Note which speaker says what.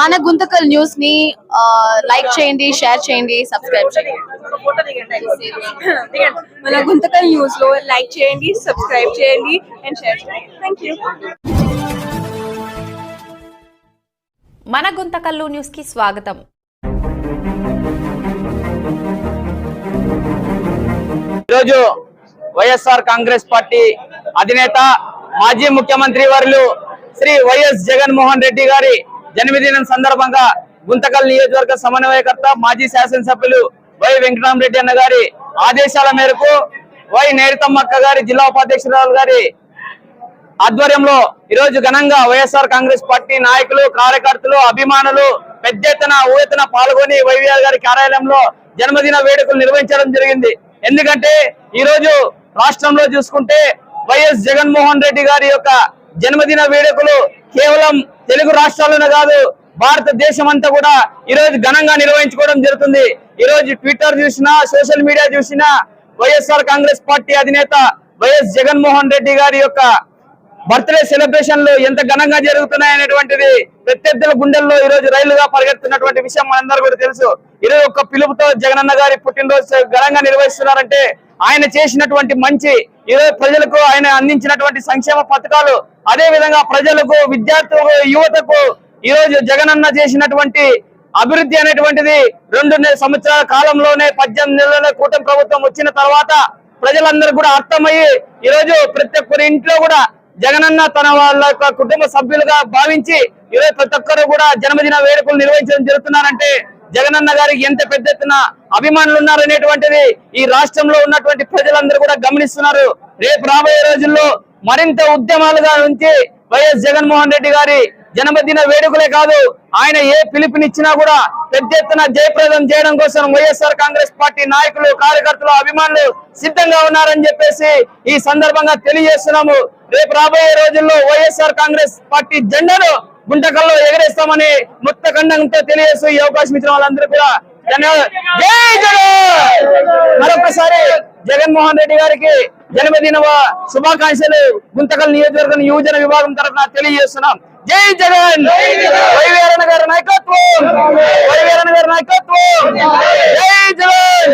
Speaker 1: మన గుంతకల్ న్యూస్ని లైక్ చేయండి షేర్ చేయండి సబ్స్క్రైబ్ చేయండి.
Speaker 2: మన గుంతకల్ న్యూస్లో లైక్ చేయండి సబ్స్క్రైబ్ చేయండి అండ్ షేర్ చేయండి. థ్యాంక్ యూ
Speaker 3: మన గుంతకల్లు న్యూస్కి స్వాగతం.
Speaker 4: ఈరోజు వైఎస్ఆర్ కాంగ్రెస్ పార్టీ అధినేత మాజీ ముఖ్యమంత్రి వర్యులు శ్రీ వైఎస్ జగన్మోహన్ రెడ్డి గారి జన్మదినం సందర్భంగా గుంతకల్ నియోజకవర్గ సమన్వయకర్త మాజీ శాసనసభ్యులు వై వెంకటరామరెడ్డి అన్న గారి ఆదేశాల మేరకు వై నేరితమ్మక్క గారి జిల్లా ఉపాధ్యక్షురాలు గారి ఆధ్వర్యంలో ఈరోజు ఘనంగా వైఎస్ఆర్ కాంగ్రెస్ పార్టీ నాయకులు కార్యకర్తలు అభిమానులు పెద్ద ఎత్తున ఊయెత్తున పాల్గొని వైవిఆర్ గారి కార్యాలయంలో జన్మదిన వేడుకలు నిర్వహించడం జరిగింది. ఎందుకంటే ఈ రోజు రాష్ట్రంలో చూసుకుంటే వైఎస్ జగన్మోహన్ రెడ్డి గారి యొక్క జన్మదిన వేడుకలు కేవలం తెలుగు రాష్ట్రాల్లోనే కాదు భారతదేశం అంతా కూడా ఈ రోజు ఘనంగా నిర్వహించుకోవడం జరుగుతుంది. ఈ రోజు ట్విట్టర్ చూసినా సోషల్ మీడియా చూసినా వైఎస్ఆర్ కాంగ్రెస్ పార్టీ అధినేత వైఎస్ జగన్మోహన్ రెడ్డి గారి యొక్క బర్త్డే సెలబ్రేషన్లు ఎంత ఘనంగా జరుగుతున్నాయి అనేటువంటిది ప్రత్యర్థుల గుండెల్లో ఈ రోజు రైలుగా పరిగెడుతున్నటువంటి విషయం మనందరూ కూడా తెలుసు. ఈరోజు ఒక్క పిలుపుతో జగనన్న గారి పుట్టినరోజు ఘనంగా నిర్వహిస్తున్నారంటే ఆయన చేసినటువంటి మంచి ఈరోజు ప్రజలకు ఆయన అందించినటువంటి సంక్షేమ పథకాలు అదే విధంగా ప్రజలకు విద్యార్థులకు యువతకు ఈ రోజు జగనన్న చేసినటువంటి అభివృద్ధి అనేటువంటిది రెండు సంవత్సరాల కాలంలోనే పద్దెనిమిది నెలల కూటమి ప్రభుత్వం వచ్చిన తర్వాత ప్రజలందరూ కూడా అర్థమయ్యి ఈ రోజు ప్రతి ఒక్కరి ఇంట్లో కూడా జగనన్న తన వాళ్ళ యొక్క కుటుంబ సభ్యులుగా భావించి ఈరోజు ప్రతి ఒక్కరు కూడా జన్మదిన వేడుకలు నిర్వహించడం జరుగుతున్నారంటే జగనన్న గారికి ఎంత పెద్ద ఎత్తున అభిమానులు ఉన్నారనేటువంటిది ఈ రాష్ట్రంలో ఉన్నటువంటి ప్రజలందరూ కూడా గమనిస్తున్నారు. రేపు రాబోయే రోజుల్లో మరింత ఉద్యమాలుగా ఉంచి వైఎస్ జగన్మోహన్ రెడ్డి గారి జన్మదిన వేడుకలే కాదు ఆయన ఏ పిలుపునిచ్చినా కూడా పెద్ద ఎత్తున జయప్రదం చేయడం కోసం వైఎస్ఆర్ కాంగ్రెస్ పార్టీ నాయకులు కార్యకర్తలు అభిమానులు సిద్ధంగా ఉన్నారని చెప్పేసి ఈ సందర్భంగా తెలియజేస్తున్నాము. రేపు రాబోయే రోజుల్లో వైఎస్ఆర్ కాంగ్రెస్ పార్టీ జెండాను గుంటకల్లో ఎగరేస్తామని మొత్త ఖండంతో తెలియజేస్తూ ఈ అవకాశం ఇచ్చిన వాళ్ళందరూ కూడా మరొకసారి జగన్మోహన్ రెడ్డి గారికి జన్మదిన శుభాకాంక్షలు గుంతకల్ నియోజకవర్గం యువజన విభాగం తరఫున తెలియజేస్తున్నాం. జై జగన్! వైవేరణ గారి నాయకత్వం! వైవేరణ గారి నాయకత్వం! జై జగన్!